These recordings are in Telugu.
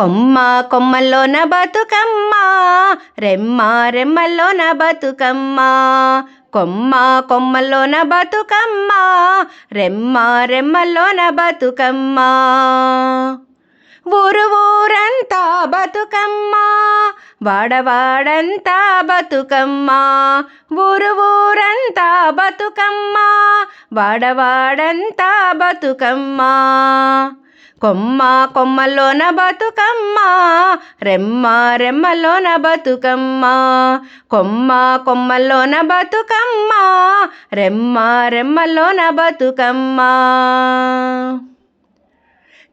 కొమ్మ కొమ్మల్లోన బతుకమ్మ. రెమ్మ రెమ్మల్లోన బతుకమ్మ. కొమ్మ కొమ్మల్లోన బతుకమ్మ. రెమ్మ రెమ్మల్లోన బతుకమ్మ. ఊరు ఊరంతా బతుకమ్మ. వాడవాడంతా బతుకమ్మ. ఊరు ఊరంతా బతుకమ్మ. వాడవాడంతా బతుకమ్మ. కొమ్మ కొమ్మలోన బతుకమ్మ రెమ్మ రెమ్మలోన బతుకమ్మ. కొమ్మ కొమ్మలోన బతుకమ్మ రెమ్మ రెమ్మలోన బతుకమ్మ.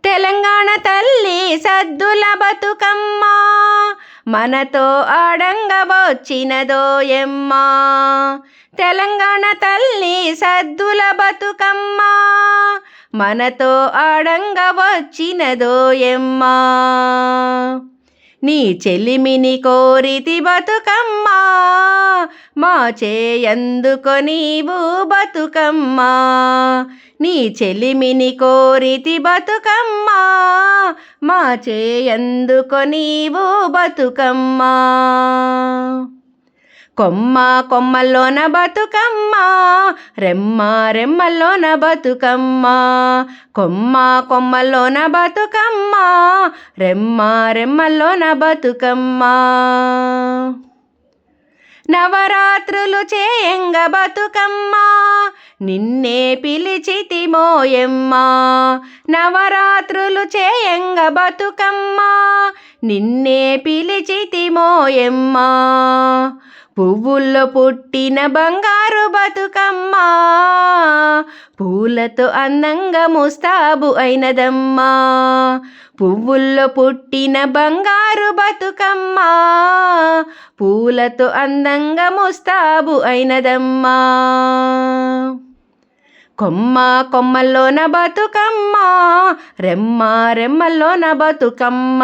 తెలంగాణ తల్లి సద్దుల బతుకమ్మ. మనతో ఆడంగవచ్చినదో ఎమ్మా. తెలంగాణ తల్లి సద్దుల బతుకమ్మ. మనతో ఆడంగవచ్చినదో ఎమ్మా. నీ చెలిమిని కోరితి బతుకమ్మా. మా చేయందుకో నీవు బతుకమ్మ. నీ చెలిమిని కోరితి బతుకమ్మ. మా చేయందుకో నీవు బతుకమ్మ. కొమ్మ కొమ్మల్లోన బతుకమ్మ. రెమ్మ రెమ్మల్లోన బతుకమ్మ. కొమ్మ కొమ్మల్లోన బతుకమ్మ. రెమ్మ రెమ్మల్లోన బతుకమ్మ. నవరాత్రులు చేయంగ బతుకమ్మ. నిన్నే పిలిచితి మోయమ్మ. నవరాత్రులు చేయంగ బతుకమ్మ. నిన్నే పిలిచితి మోయమ్మ. పువ్వుల్లో పుట్టిన బంగారు బతుకమ్మ. పూలతో అందంగా ముస్తాబు అయినదమ్మా. పువ్వుల్లో పుట్టిన బంగారు బతుకమ్మ. పూలతో అందంగా ముస్తాబు అయినదమ్మా. కొమ్మ కొమ్మల్లోన బతుకమ్మ. రెమ్మ రెమ్మల్లోన బతుకమ్మ.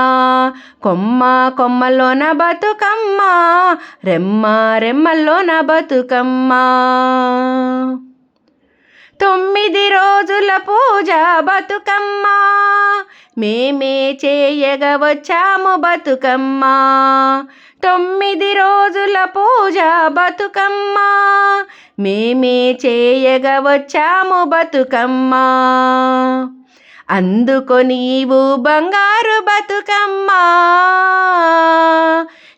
కొమ్మ కొమ్మల్లోన బతుకమ్మ. రెమ్మ రెమ్మల్లోన బతుకమ్మ. తొమ్మిది రోజుల పూజ బతుకమ్మ. మేమే చేయగ వచ్చాము బతుకమ్మ. తొమ్మిది రోజుల పూజ బతుకమ్మ. మేమే చేయగ వచ్చాము బతుకమ్మ. అందుకో నీవు బంగారు బతుకమ్మ.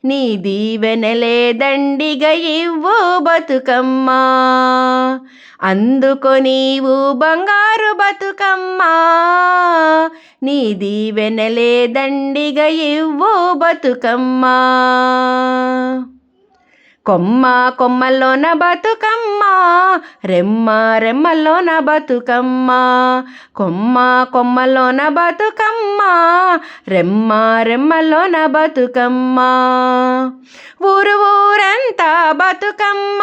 నీ దీవెనలే దండిగా ఇవ్వు బతుకమ్మ. అందుకు నీవు బంగారు బతుకమ్మ నీది వెనలే దండిగ ఇవ్వు బతుకమ్మ. కొమ్మ కొమ్మల్లోన బతుకమ్మ రెమ్మ రెమ్మల్లోన బతుకమ్మ. కొమ్మ కొమ్మల్లోన బతుకమ్మ రెమ్మ రెమ్మల్లోన బతుకమ్మ. ఊరు ఊరంతా బతుకమ్మ.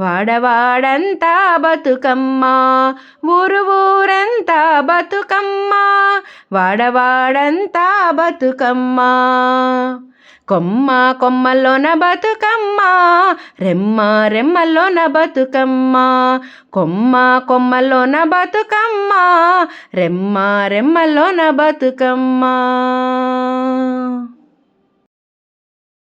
వాడవాడంతా బతుకమ్మ ఊరు ఊరంతా బతుకమ్మ వాడవాడంతా బతుకమ్మ. కొమ్మ కొమ్మలోన బతుకమ్మ రెమ్మ రెమ్మలోన బతుకమ్మ. కొమ్మ కొమ్మలోన బతుకమ్మ రెమ్మ రెమ్మల్లోన బతుకమ్మ.